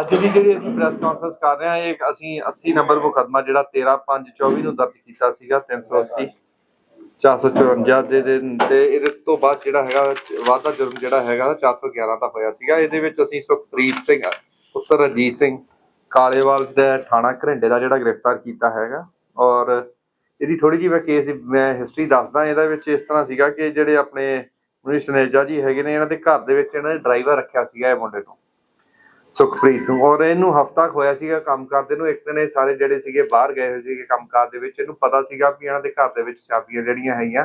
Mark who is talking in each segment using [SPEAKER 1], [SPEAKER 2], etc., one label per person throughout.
[SPEAKER 1] ਅੱਜ ਦੀ ਜਿਹੜੀ ਅਸੀਂ ਪ੍ਰੈਸ ਕਾਨਫਰੰਸ ਕਰ ਰਹੇ ਹਾਂ, ਇਹ ਅਸੀਂ 80 ਨੰਬਰ ਮੁਕੱਦਮਾ ਜਿਹੜਾ 13524 ਨੂੰ ਦਰਜ ਕੀਤਾ ਸੀਗਾ 380 454 ਦੇ ਦਿਨ ਤੇ ਇਹਦੇ ਤੋਂ ਬਾਅਦ ਜਿਹੜਾ ਹੈਗਾ, ਵਾਧਾ ਜੁਰਮ ਜਿਹੜਾ ਹੈਗਾ 411 ਦਾ ਹੋਇਆ ਸੀਗਾ। ਇਹਦੇ ਵਿੱਚ ਅਸੀਂ ਸੁਖਪ੍ਰੀਤ ਸਿੰਘ, ਪੁੱਤਰ ਰਜੀਤ ਸਿੰਘ ਕਾਲੇਵਾਲ ਦੇ ਥਾਣਾ ਘਰਿੰਡੇ ਦਾ ਜਿਹੜਾ ਗ੍ਰਿਫਤਾਰ ਕੀਤਾ ਹੈਗਾ। ਔਰ ਇਹਦੀ ਥੋੜੀ ਜਿਹੀ ਮੈਂ ਕੇਸ ਮੈਂ ਹਿਸਟਰੀ ਦੱਸਦਾ, ਇਹਦੇ ਵਿੱਚ ਇਸ ਤਰ੍ਹਾਂ ਸੀਗਾ ਕਿ ਜਿਹੜੇ ਆਪਣੇ ਮਨੀਸ਼ ਨੇਜਾ ਜੀ ਹੈਗੇ ਨੇ, ਇਹਨਾਂ ਦੇ ਘਰ ਦੇ ਵਿੱਚ ਇਹਨਾਂ ਨੇ ਡਰਾਈਵਰ ਰੱਖਿਆ ਸੀਗਾ ਇਹ ਮੁੰਡੇ ਨੂੰ। ਸੁਖਪ੍ਰੀਤ ਨੂੰ ਔਰ ਇਹਨੂੰ ਹਫਤਾ ਹੋਇਆ ਸੀਗਾ ਕੰਮ ਕਰਦੇ ਨੂੰ। ਇੱਕ ਦਿਨ ਇਹ ਸਾਰੇ ਜਿਹੜੇ ਸੀਗੇ ਬਾਹਰ ਗਏ ਹੋਏ ਸੀਗੇ ਕੰਮਕਾਰ ਦੇ ਵਿੱਚ। ਇਹਨੂੰ ਪਤਾ ਸੀਗਾ ਵੀ ਇਹਨਾਂ ਦੇ ਘਰ ਦੇ ਵਿੱਚ ਚਾਬੀਆਂ ਜਿਹੜੀਆਂ ਹੈਗੀਆਂ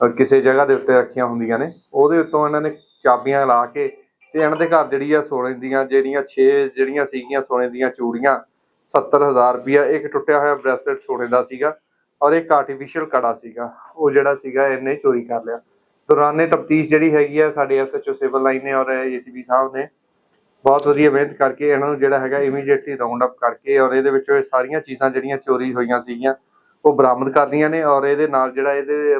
[SPEAKER 1] ਕਿਸੇ ਜਗ੍ਹਾ ਦੇ ਉੱਤੇ ਰੱਖੀਆਂ ਹੁੰਦੀਆਂ ਨੇ। ਉਹਦੇ ਉੱਤੋਂ ਇਹਨਾਂ ਨੇ ਚਾਬੀਆਂ ਲਾ ਕੇ ਤੇ ਇਹਨਾਂ ਦੇ ਘਰ ਜਿਹੜੀ ਆ ਸੋਨੇ ਦੀਆਂ ਜਿਹੜੀਆਂ 6 ਜਿਹੜੀਆਂ ਸੀਗੀਆਂ, ਸੋਨੇ ਦੀਆਂ ਚੂੜੀਆਂ 70000 ਰੁਪਇਆ, ਇੱਕ ਟੁੱਟਿਆ ਹੋਇਆ ਬ੍ਰੈਸਲੇਟ ਸੋਨੇ ਦਾ ਸੀਗਾ ਔਰ ਇੱਕ ਆਰਟੀਫੀਸ਼ੀਅਲ ਕੜਾ ਸੀਗਾ। ਉਹ ਜਿਹੜਾ ਸੀਗਾ ਇਹਨੇ ਚੋਰੀ ਕਰ ਲਿਆ। ਦੌਰਾਨੇ ਤਫਤੀਸ਼ ਜਿਹੜੀ ਹੈਗੀ ਆ ਸਾਡੇ ਐਸਐਚਓ ਸਿਵਲ ਲਾਈਨ ਨੇ ਔਰ ਏਸੀਬੀ ਸਾਹਿਬ ਨੇ ਬਹੁਤ ਵਧੀਆ ਮਿਹਨਤ ਕਰਕੇ ਇਹਨਾਂ ਨੂੰ ਜਿਹੜਾ ਹੈਗਾ ਇਮੀਡੀਏਟਲੀ ਰਾਉਂਡ ਅਪ ਕਰਕੇ ਔਰ ਇਹਦੇ ਵਿੱਚੋਂ ਇਹ ਸਾਰੀਆਂ ਚੀਜ਼ਾਂ ਜਿਹੜੀਆਂ ਚੋਰੀ ਹੋਈਆਂ ਸੀਗੀਆਂ ਉਹ ਬਰਾਮਦ ਕਰਦੀਆਂ ਨੇ ਔਰ ਇਹਦੇ ਨਾਲ ਜਿਹੜਾ ਇਹਦੇ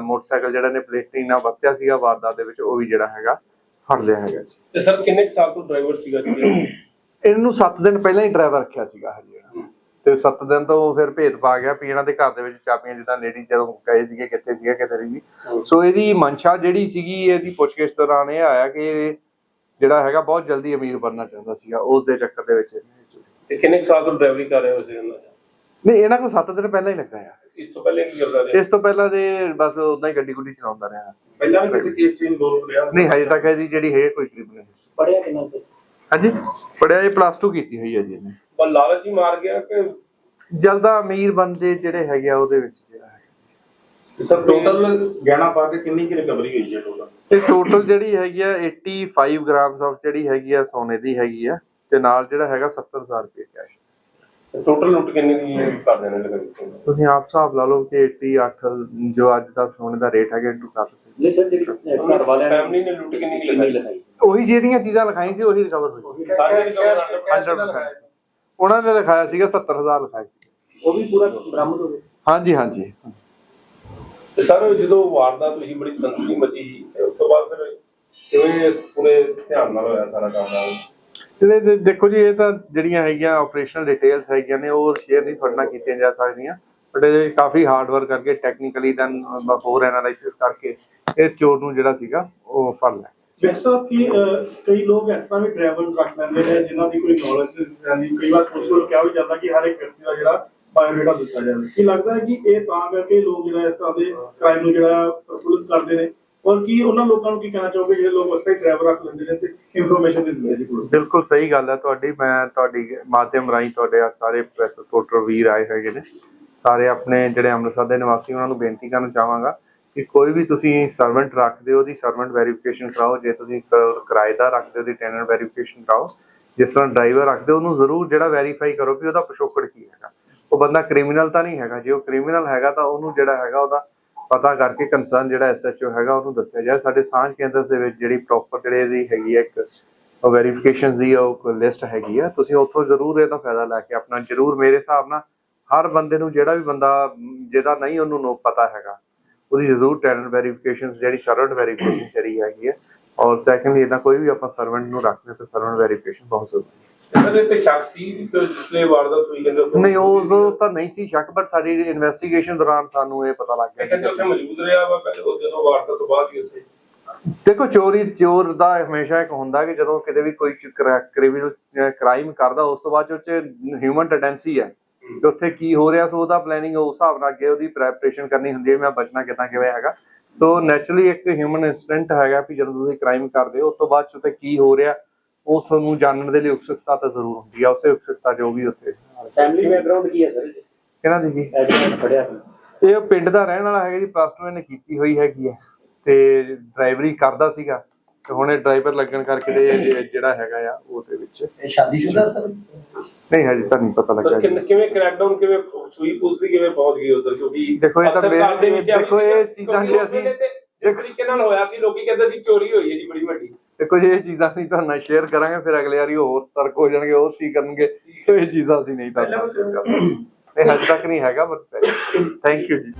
[SPEAKER 1] ਮੋਟਰਸਾਈਕਲ ਜਿਹੜਾ ਨੇ ਪਲੇਟਿੰਗ ਨਾਲ ਵਰਤਿਆ ਸੀਗਾ ਵਾਰਦਾਤ ਦੇ ਵਿੱਚ ਉਹ ਵੀ ਜਿਹੜਾ ਹੈਗਾ ਫੜ ਲਿਆ ਹੈਗਾ ਜੀ।
[SPEAKER 2] ਤੇ ਸਰ ਕਿੰਨੇ ਸਾਲ ਤੋਂ ਡਰਾਈਵਰ ਸੀਗਾ ਜੀ?
[SPEAKER 1] ਇਹਨੂੰ 7 ਦਿਨ ਪਹਿਲਾਂ ਹੀ ਡਰਾਈਵਰ ਰੱਖਿਆ ਸੀਗਾ ਹਜੇ। ਤੇ 7 ਦਿਨ ਤੋਂ ਫਿਰ ਭੇਦ ਪਾ ਗਿਆ ਵੀ ਇਹਨਾਂ ਦੇ ਘਰ ਦੇ ਵਿੱਚ ਚਾਬੀਆਂ ਜਿੱਦਾਂ ਲੇਡੀ ਜਦੋਂ ਕਹੇ ਸੀਗੇ ਕਿੱਥੇ ਸੀਗਾ ਕਿੱਥੇ ਨਹੀਂ ਸੋ। ਇਹਦੀ ਮਨਸ਼ਾ ਜਿਹੜੀ ਸੀਗੀ ਇਹਦੀ ਪੁੱਛਗਿੱਛ ਦੌਰਾਨ ਇਹ ਆਇਆ ਕਿ ਜਿਹੜਾ ਹੈਗਾ ਬਹੁਤ ਜਲਦੀ ਅਮੀਰ ਬਣਨਾ ਚਾਹੁੰਦਾ ਸੀਗਾ ਉਸ ਦੇ ਚੱਕਰ ਦੇ ਵਿੱਚ।
[SPEAKER 2] ਤੇ ਕਿੰਨੇ ਕੁ ਸਾਲ ਤੋਂ ਡਰਾਈਵਰੀ ਕਰ ਰਹੇ ਹੋ ਸੀ ਇਹਨਾਂ ਦਾ?
[SPEAKER 1] ਨਹੀਂ ਇਹਨਾਂ ਕੋਲ 7 ਦਿਨ ਪਹਿਲਾਂ ਹੀ ਲੱਗਾ ਆ।
[SPEAKER 2] ਇਸ ਤੋਂ ਪਹਿਲੇ ਕੀ ਕਰਦਾ ਰਿਹਾ?
[SPEAKER 1] ਇਸ ਤੋਂ ਪਹਿਲਾਂ ਦੇ ਬਸ ਉਦਾਂ ਹੀ ਗੱਡੀ ਗੁੱਡੀ ਚਲਾਉਂਦਾ ਰਿਹਾ।
[SPEAKER 2] ਪਹਿਲਾਂ ਵੀ ਕਿਸੇ ਕੇਸ 'ਚ ਇਨਵੋਲਵ ਰਿਹਾ?
[SPEAKER 1] ਨਹੀਂ ਹਜੇ ਤੱਕ ਇਹਦੀ ਜਿਹੜੀ ਹੈ ਕੋਈ ਕ੍ਰਿਮੀਨਲ
[SPEAKER 3] ਪੜਿਆ ਕਿੰਨਾ ਤੇ
[SPEAKER 1] ਹਾਂਜੀ? ਪੜਿਆ ਇਹ ਪਲੱਸ 2 ਕੀਤੀ ਹੋਈ ਹੈ ਜੀ ਇਹਨੇ।
[SPEAKER 2] ਪਰ ਲਾਲਚ ਹੀ ਮਾਰ ਗਿਆ ਕਿ
[SPEAKER 1] ਜਲਦਾ ਅਮੀਰ ਬੰਦੇ ਜਿਹੜੇ ਹੈਗੇ ਆ ਉਹਦੇ ਵਿੱਚ ਜਿਹੜਾ।
[SPEAKER 2] ਸਰ ਟੋਟਲ ਗਹਿਣਾ ਪਾ ਕੇ ਕਿੰਨੀ ਕਿ ਰਿਕਵਰੀ ਹੋਈ ਹੈ ਟੋਟਲ
[SPEAKER 1] ਇਹ ਟੋਟਲ ਜਿਹੜੀ ਹੈਗੀ ਆ 85 ਗ੍ਰਾਮਸ ਆਫ ਜਿਹੜੀ ਹੈਗੀ ਆ ਸੋਨੇ ਦੀ ਹੈਗੀ ਆ ਤੇ ਨਾਲ ਜਿਹੜਾ ਹੈਗਾ 70000 ਰੁਪਏ ਕੈਸ਼
[SPEAKER 2] ਟੋਟਲ ਲੁੱਟ ਕਿੰਨੇ ਦੀ ਕਰਦੇ ਨੇ ਲਗਾਈ
[SPEAKER 1] ਤੁਸੀਂ ਆਪ ਹਿਸਾਬ ਲਾ ਲਓ ਕਿ 88 ਜੋ ਅੱਜ ਦਾ ਸੋਨੇ ਦਾ ਰੇਟ ਹੈਗਾ ਇਨਟੂ ਕਰ ਸਕਦੇ
[SPEAKER 3] ਨਹੀਂ ਸਰ ਜਿਹੜੀ ਘਰ ਵਾਲਿਆਂ
[SPEAKER 2] ਫੈਮਿਲੀ ਨੇ ਲੁੱਟ ਕਿੰਨੀ ਕੁ ਲਗਾਈ
[SPEAKER 1] ਉਹੀ ਜਿਹੜੀਆਂ ਚੀਜ਼ਾਂ ਲਿਖਾਈ ਸੀ ਉਹੀ ਰਿਕਵਰ ਹੋਈ।
[SPEAKER 2] ਸਾਰੇ ਰਿਕਵਰ
[SPEAKER 1] 100% ਉਹਨਾਂ ਨੇ ਲਿਖਾਇਆ ਸੀਗਾ 70000 ਲਿਖਾਇਆ ਸੀ।
[SPEAKER 3] ਉਹ ਵੀ ਪੂਰਾ ਬਰਾਮਦ ਹੋ ਗਿਆ।
[SPEAKER 1] ਹਾਂਜੀ ਹਾਂਜੀ।
[SPEAKER 2] ਤੇ ਸਰ ਜਦੋਂ ਵਾਰਦਾਤ ਹੋਈ ਬੜੀ ਸੰਸਨੀ ਮਚੀ ਉਸ ਤੋਂ ਬਾਅਦ ਫਿਰ ਕਿਵੇਂ ਪੂਰੇ ਧਿਆਨ ਨਾਲ ਹੋਇਆ ਸਾਰਾ ਕੰਮ ਨਾਲ?
[SPEAKER 1] ਇਹਦੇ ਦੇਖੋ ਜੀ ਇਹ ਤਾਂ ਜਿਹੜੀਆਂ ਹੈਗੀਆਂ ਆਪਰੇਸ਼ਨਲ ਡਿਟੇਲਸ ਹੈਗੀਆਂ ਨੇ ਉਹ ਸ਼ੇਅਰ ਨਹੀਂ ਤੁਹਾਡੇ ਨਾਲ ਕੀਤੀਆਂ ਜਾ ਸਕਦੀਆਂ। ਬਟ ਇਹ ਕਾਫੀ ਹਾਰਡ ਵਰਕ ਕਰਕੇ ਟੈਕਨੀਕਲੀ ਦੈਨ ਹੋਰ ਐਨਾਲਾਈਸਿਸ ਕਰਕੇ ਇਹ ਚੋਰ ਨੂੰ ਜਿਹੜਾ ਸੀਗਾ ਉਹ ਫੜ ਲਿਆ।
[SPEAKER 4] ਸਾਹਿਬ ਕੀ ਕਈ ਲੋਕ ਇਸ ਤਰ੍ਹਾਂ ਵੀ ਟਰੈਵਲ ਰੱਖ ਲੈਂਦੇ ਨੇ ਜਿਨ੍ਹਾਂ ਦੀ ਕੋਈ ਨੌਲੇਜ ਨਹੀਂ ਕਈ ਵਾਰ ਪੁਲਿਸ ਵੱਲੋਂ ਕਿਹਾ ਵੀ ਜਾਂਦਾ ਕਿ ਹਰ ਇੱਕ ਵਿਅਕਤੀ ਦਾ ਜਿਹੜਾ ਬਾਇਓਡਾਟਾ ਦਿੱਤਾ ਜਾਵੇ ਕੀ ਲੱਗਦਾ ਹੈ ਕਿ ਇਹ ਤਾਂ ਕਰਕੇ ਲੋਕ ਜਿਹੜਾ ਇਸ ਤਰ੍ਹਾਂ ਦੇ ਕ੍ਰਾਈਮ ਨੂੰ ਜਿਹੜਾ ਪੁਲਿਸ ਕਰਦੇ ਨੇ? ਔਰ ਕੀ ਉਹਨਾਂ ਲੋਕਾਂ ਨੂੰ ਕੀ ਕਹਿਣਾ ਚਾਹੋਗੇ ਜਿਹੜੇ ਲੋਕ ਉਸ ਤੇ ਟਰੈਵਲ ਰੱਖ ਲੈਂਦੇ ਨੇ ਤੇ ਇਨਫੋਰਮੇਸ਼ਨ ਦਿੰਦੇ ਨੇ ਜੀ
[SPEAKER 1] ਬਿਲਕੁਲ ਸਹੀ ਗੱਲ ਹੈ ਤੁਹਾਡੀ। ਮੈਂ ਤੁਹਾਡੀ ਮਾਧਿਅਮ ਰਾਹੀਂ ਤੁਹਾਡੇ ਸਾਰੇ ਪ੍ਰੈਸ ਰਿਪੋਰਟਰ ਵੀਰ ਆਏ ਹੈਗੇ ਨੇ। ਸਾਰੇ ਆਪਣੇ ਜਿਹੜੇ ਅੰਮ੍ਰਿਤਸਰ ਦੇ ਨਿਵਾਸੀ, ਉਹਨਾਂ ਨੂੰ ਬੇਨਤੀ ਕਰਨਾ ਚਾਹਾਂਗਾ ਕਿ ਕੋਈ ਵੀ ਤੁਸੀਂ ਸਰਵੈਂਟ ਰੱਖਦੇ ਹੋ ਉਹਦੀ ਸਰਵੈਂਟ ਵੈਰੀਫਿਕੇਸ਼ਨ ਕਰਾਓ। ਜੇ ਤੁਸੀਂ ਕਿਰਾਏਦਾਰ ਰੱਖਦੇ ਹੋ ਉਹਦੀ ਟੈਨਰ ਵੈਰੀਫਿਕੇਸ਼ਨ ਕਰਾਓ। ਜਿਸ ਤਰ੍ਹਾਂ ਡਰਾਈਵਰ ਰੱਖਦੇ ਹੋ, ਉਹਨੂੰ ਜ਼ਰੂਰ ਜਿਹੜਾ ਵੈਰੀਫਾਈ ਕਰੋ ਕਿ ਉਹਦਾ ਪਿਛੋਕੜ ਕੀ ਹੈਗਾ। ਉਹ ਬੰਦਾ ਕ੍ਰਿਮੀਨਲ ਤਾਂ ਨਹੀਂ ਹੈਗਾ। ਜੇ ਉਹ ਕ੍ਰਿਮੀਨਲ ਹੈਗਾ ਤਾਂ ਉਹਨੂੰ ਜਿਹੜਾ ਹੈਗਾ ਉਹਦਾ ਪਤਾ ਕਰਕੇ ਕੰਸਰਨ ਜਿਹੜਾ ਐਸਐਚਓ ਹੈਗਾ ਉਹਨੂੰ ਦੱਸਿਆ ਜਾਏ। ਸਾਡੇ ਸਾਂਝ ਕੇਂਦਰ ਦੇ ਵਿੱਚ ਜਿਹੜੀ ਪ੍ਰੋਪਰ ਜਿਹੜੇ ਦੀ ਹੈਗੀ ਹੈ ਇੱਕ, ਉਹ ਵੈਰੀਫਿਕੇਸ਼ਨ ਦੀ ਉਹ ਲਿਸਟ ਹੈਗੀ ਆ ਤੁਸੀਂ ਉੱਥੋਂ ਜ਼ਰੂਰ ਇਹਦਾ ਫਾਇਦਾ ਲੈ ਕੇ ਆਪਣਾ ਜ਼ਰੂਰ ਮੇਰੇ ਹਿਸਾਬ ਨਾਲ ਹਰ ਬੰਦੇ ਨੂੰ ਜਿਹੜਾ ਵੀ ਬੰਦਾ, ਜਿਹਦਾ ਨਹੀਂ ਉਹਨੂੰ ਨੋ ਪਤਾ ਹੈਗਾ, ਉਹਦੀ ਜ਼ਰੂਰ ਟੈਲੈਂਟ ਵੈਰੀਫਿਕੇਸ਼ਨ ਜਿਹੜੀ ਸਰਵੈਂਟ ਵੈਰੀਫਿਕੇਸ਼ਨ ਜਿਹੜੀ ਹੈਗੀ ਹੈ। ਔਰ ਸੈਕੰਡਲੀ ਇਹਦਾ ਕੋਈ ਵੀ ਆਪਾਂ ਸਰਵੈਂਟ ਨੂੰ ਰੱਖਦੇ ਤਾਂ ਸਰਵੈਂਟ ਵੈਰੀਫਿਕੇਸ਼ਨ ਬਹੁਤ ਜ਼ਰੂਰੀ ਹੈ।
[SPEAKER 2] ਸਰ ਇਹ ਤੇ ਸ਼ੱਕ ਸੀ ਕਿ ਜਿਸਲੇ ਵਾਰਦਾਤ ਹੋਈ ਕਹਿੰਦੇ ਉੱਥੇ-
[SPEAKER 1] ਨਹੀਂ ਉਹ ਤਾਂ ਨਹੀਂ ਸੀ ਸ਼ੱਕ ਬਟ ਸਾਡੀ ਇਨਵੈਸਟੀਗੇਸ਼ਨ ਦੌਰਾਨ ਸਾਨੂੰ ਇਹ ਪਤਾ ਲੱਗ
[SPEAKER 2] ਇਹ ਕਹਿੰਦੇ
[SPEAKER 1] ਗਿਆ
[SPEAKER 2] ਉੱਥੇ ਮੌਜੂਦ ਰਿਹਾ ਵਾ ਪਹਿਲੇ ਉਹ ਜਦੋਂ ਵਾਰਦਾਤ ਤੋਂ ਬਾਅਦ ਹੀ ਉੱਥੇ।
[SPEAKER 1] ਦੇਖੋ ਚੋਰੀ ਚੋਰ ਦਾ ਹਮੇਸ਼ਾ ਇੱਕ ਹੁੰਦਾ ਕਿ ਜਦੋਂ ਕਿਤੇ ਵੀ ਕੋਈ ਕ੍ਰਿਮੀਨਲ ਕ੍ਰਾਈਮ ਕਰਦਾ ਉਸ ਤੋਂ ਬਾਅਦ ਉਹ ਚ ਹਿਊਮਨ ਟੈਂਡੈਂਸੀ ਹੈ ਕਿ ਉੱਥੇ ਕੀ ਹੋ ਰਿਹਾ ਸੋ ਉਹਦਾ ਪਲੈਨਿੰਗ ਉਸ ਹਿਸਾਬ ਨਾਲ ਅੱਗੇ ਉਹਦੀ ਪ੍ਰੈਪਰੇਸ਼ਨ ਕਰਨੀ ਹੁੰਦੀ ਹੈ ਵੀ ਮੈਂ ਬਚਣਾ ਕਿੱਦਾਂ ਕਿਵੇਂ ਹੈਗਾ। ਸੋ ਨੈਚੁਰਲੀ ਇੱਕ ਹਿਊਮਨ ਇਨਸਟੈਂਟ ਹੈਗਾ ਵੀ ਜਦੋਂ ਤੁਸੀਂ ਕ੍ਰਾਈਮ ਕਰਦੇ ਹੋ ਉਸ ਤੋਂ ਬਾਅਦ 'ਚ ਉੱਥੇ ਕੀ ਹੋ ਰਿਹਾ ਉਸ ਨੂੰ ਜਾਣਨ ਦੇ ਲਈ ਉਤਸੁਕਤਾ ਤਾਂ ਜ਼ਰੂਰ ਹੁੰਦੀ ਹੈ ਉਸੇ ਉਤਸੁਕਤਾ ਜੋ ਵੀ ਉੱਥੇ
[SPEAKER 3] ਫੈਮਿਲੀ ਬੈਕਗ੍ਰਾਉਂਡ ਕੀ ਹੈ ਸਰ
[SPEAKER 1] ਕਿਹਨਾਂ ਦੀ ਜੀ?
[SPEAKER 3] ਐਡਮਿਟ ਪੜਿਆ
[SPEAKER 1] ਇਹ ਪਿੰਡ ਦਾ ਰਹਿਣ ਵਾਲਾ ਹੈਗਾ ਜੀ ਪਲੱਸ 2 ਇਹਨੇ ਕੀਤੀ ਹੋਈ ਹੈਗੀ ਹੈ ਤੇ ਡਰਾਈਵਰੀ ਕਰਦਾ ਸੀਗਾ ਤੇ ਹੁਣ ਇਹ ਡਰਾਈਵਰ ਲੱਗਣ ਕਰਕੇ ਤੇ ਜਿਹੜਾ ਹੈਗਾ ਆ ਉਹਦੇ ਵਿੱਚ।
[SPEAKER 3] ਇਹ ਸ਼ਾਦੀशुदा ਸਰ?
[SPEAKER 1] ਨਹੀਂ ਹਜੇ ਤਾਂ ਨਹੀਂ ਪਤਾ
[SPEAKER 2] ਸਰ
[SPEAKER 1] ਲੱਗਾ
[SPEAKER 2] ਕਿੰਨੇ
[SPEAKER 1] ਜੀ।
[SPEAKER 2] ਕਿਵੇਂ ਕ੍ਰੈਕਡਾਊਨ ਕਿਵੇਂ ਸੂਈ ਪੁਲਿਸ ਦੀ ਕਿਵੇਂ ਪਹੁੰਚ ਗਈ ਉਧਰ ਕਿਉਂਕਿ
[SPEAKER 1] ਦੇਖੋ ਇਹ ਤਾਂ
[SPEAKER 2] ਅਕਸਰ ਘਰ ਦੇ
[SPEAKER 1] ਮੇਰੇ-
[SPEAKER 2] ਵਿੱਚ ਇਹੋ
[SPEAKER 1] ਦੇਖੋ
[SPEAKER 2] ਜਿਹੀ
[SPEAKER 1] ਇਹ ਚੀਜ਼ਾਂ
[SPEAKER 2] ਕਿਉਂਕਿ
[SPEAKER 1] ਜੇ
[SPEAKER 2] ਉਸ ਵੇਲੇ
[SPEAKER 1] ਅਸੀਂ-
[SPEAKER 2] ਤੇ ਇਸ ਤਰੀਕੇ ਨਾਲ ਹੋਇਆ ਸੀ ਲੋਕੀ ਕਹਿੰਦੇ ਸੀ ਚੋਰੀ ਹੋਈ ਹੈ ਜੀ ਬੜੀ ਵੱਡੀ।
[SPEAKER 1] ਦੇਖੋ ਜੀ, ਇਹ ਚੀਜ਼ਾਂ ਅਸੀਂ ਤੁਹਾਨੂੰ ਨਾਲ ਸ਼ੇਅਰ ਕਰਾਂਗੇ, ਫਿਰ ਅਗਲੇ ਵਾਰੀ ਹੋਰ ਤਰਕ ਹੋ ਜਾਣਗੇ ਉਹ ਸੀ ਕਰਨਗੇ ਸੋ ਇਹ ਚੀਜ਼ਾਂ ਅਸੀਂ ਨਹੀਂ ਤਾਂ
[SPEAKER 2] ਪਹਿਲਾਂ ਕੁਛ-
[SPEAKER 1] ਇਹ ਹਜੇ ਤੱਕ ਨਹੀਂ ਹੈਗਾ ਬਟ ਥੈਂਕ ਯੂ ਜੀ।